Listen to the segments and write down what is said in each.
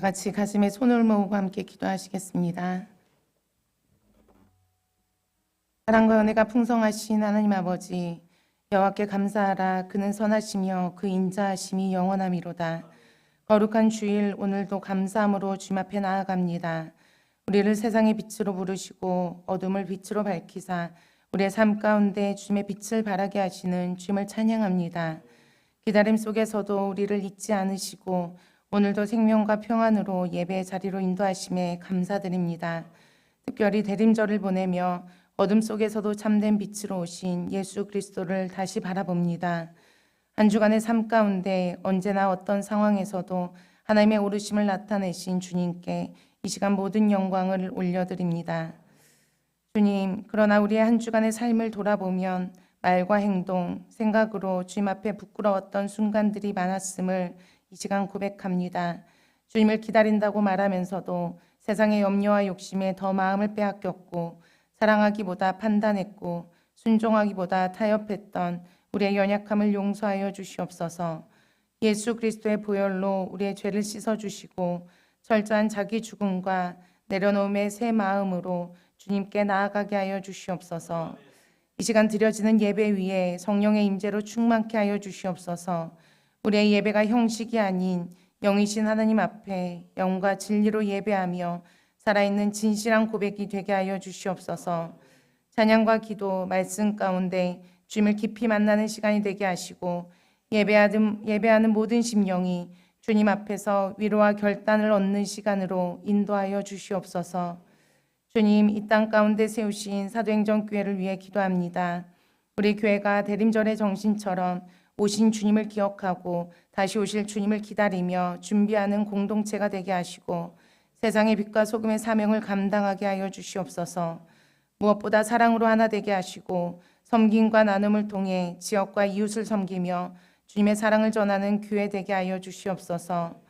다 같이 가슴에 손을 모으고 함께 기도하시겠습니다. 사랑과 은혜가 풍성하신 하나님 아버지 여호와께 감사하라 그는 선하시며 그 인자하심이 영원함이로다. 거룩한 주일 오늘도 감사함으로 주님 앞에 나아갑니다. 우리를 세상의 빛으로 부르시고 어둠을 빛으로 밝히사 우리의 삶 가운데 주님의 빛을 발하게 하시는 주님을 찬양합니다. 기다림 속에서도 우리를 잊지 않으시고 오늘도 생명과 평안으로 예배의 자리로 인도하심에 감사드립니다. 특별히 대림절을 보내며 어둠 속에서도 참된 빛으로 오신 예수 그리스도를 다시 바라봅니다. 한 주간의 삶 가운데 언제나 어떤 상황에서도 하나님의 오르심을 나타내신 주님께 이 시간 모든 영광을 올려드립니다. 주님, 그러나 우리의 한 주간의 삶을 돌아보면 말과 행동, 생각으로 주님 앞에 부끄러웠던 순간들이 많았음을 이 시간 고백합니다. 주님을 기다린다고 말하면서도 세상의 염려와 욕심에 더 마음을 빼앗겼고 사랑하기보다 판단했고 순종하기보다 타협했던 우리의 연약함을 용서하여 주시옵소서. 예수 그리스도의 보혈로 우리의 죄를 씻어 주시고 철저한 자기 죽음과 내려놓음의 새 마음으로 주님께 나아가게 하여 주시옵소서. 이 시간 드려지는 예배 위에 성령의 임재로 충만케 하여 주시옵소서. 우리의 예배가 형식이 아닌 영이신 하나님 앞에 영과 진리로 예배하며 살아있는 진실한 고백이 되게 하여 주시옵소서. 찬양과 기도, 말씀 가운데 주님을 깊이 만나는 시간이 되게 하시고 예배하는, 예배하는 모든 심령이 주님 앞에서 위로와 결단을 얻는 시간으로 인도하여 주시옵소서. 주님, 이 땅 가운데 세우신 사도행전 교회를 위해 기도합니다. 우리 교회가 대림절의 정신처럼 오신 주님을 기억하고 다시 오실 주님을 기다리며 준비하는 공동체가 되게 하시고 세상의 빛과 소금의 사명을 감당하게 하여 주시옵소서. 무엇보다 사랑으로 하나 되게 하시고 섬김과 나눔을 통해 지역과 이웃을 섬기며 주님의 사랑을 전하는 교회 되게 하여 주시옵소서.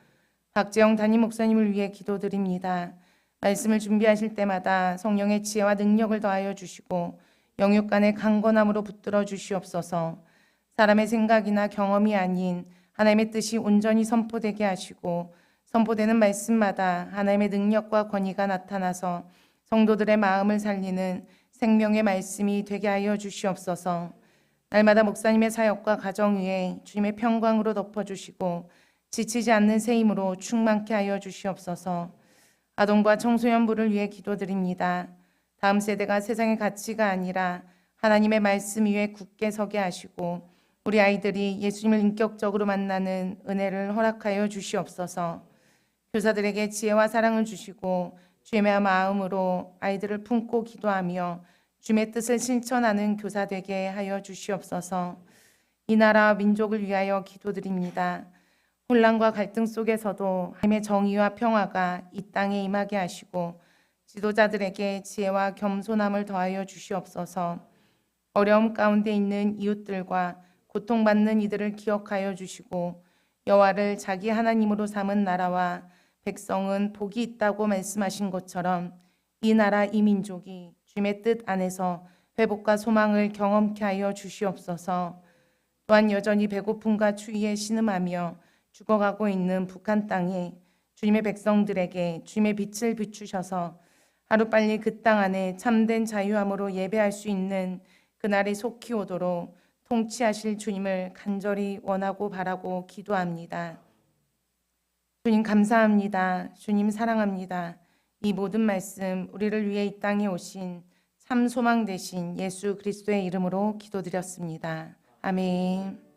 박재영 담임 목사님을 위해 기도드립니다. 말씀을 준비하실 때마다 성령의 지혜와 능력을 더하여 주시고 영육 간의 강건함으로 붙들어 주시옵소서. 사람의 생각이나 경험이 아닌 하나님의 뜻이 온전히 선포되게 하시고 선포되는 말씀마다 하나님의 능력과 권위가 나타나서 성도들의 마음을 살리는 생명의 말씀이 되게 하여 주시옵소서. 날마다 목사님의 사역과 가정 위에 주님의 평광으로 덮어주시고 지치지 않는 새 힘으로 충만케 하여 주시옵소서. 아동과 청소년부를 위해 기도드립니다. 다음 세대가 세상의 가치가 아니라 하나님의 말씀 위에 굳게 서게 하시고 우리 아이들이 예수님을 인격적으로 만나는 은혜를 허락하여 주시옵소서. 교사들에게 지혜와 사랑을 주시고 주의 마음으로 아이들을 품고 기도하며 주의 뜻을 실천하는 교사 되게 하여 주시옵소서. 이 나라 민족을 위하여 기도드립니다. 혼란과 갈등 속에서도 하나님의 정의와 평화가 이 땅에 임하게 하시고 지도자들에게 지혜와 겸손함을 더하여 주시옵소서. 어려움 가운데 있는 이웃들과 고통받는 이들을 기억하여 주시고 여호와를 자기 하나님으로 삼은 나라와 백성은 복이 있다고 말씀하신 것처럼 이 나라 이 민족이 주님의 뜻 안에서 회복과 소망을 경험케 하여 주시옵소서. 또한 여전히 배고픔과 추위에 신음하며 죽어가고 있는 북한 땅에 주님의 백성들에게 주님의 빛을 비추셔서 하루빨리 그 땅 안에 참된 자유함으로 예배할 수 있는 그날이 속히 오도록 통치하실 주님을 간절히 원하고 바라고 기도합니다. 주님 감사합니다. 주님 사랑합니다. 이 모든 말씀 우리를 위해 이 땅에 오신 참 소망 되신 예수 그리스도의 이름으로 기도드렸습니다. 아멘.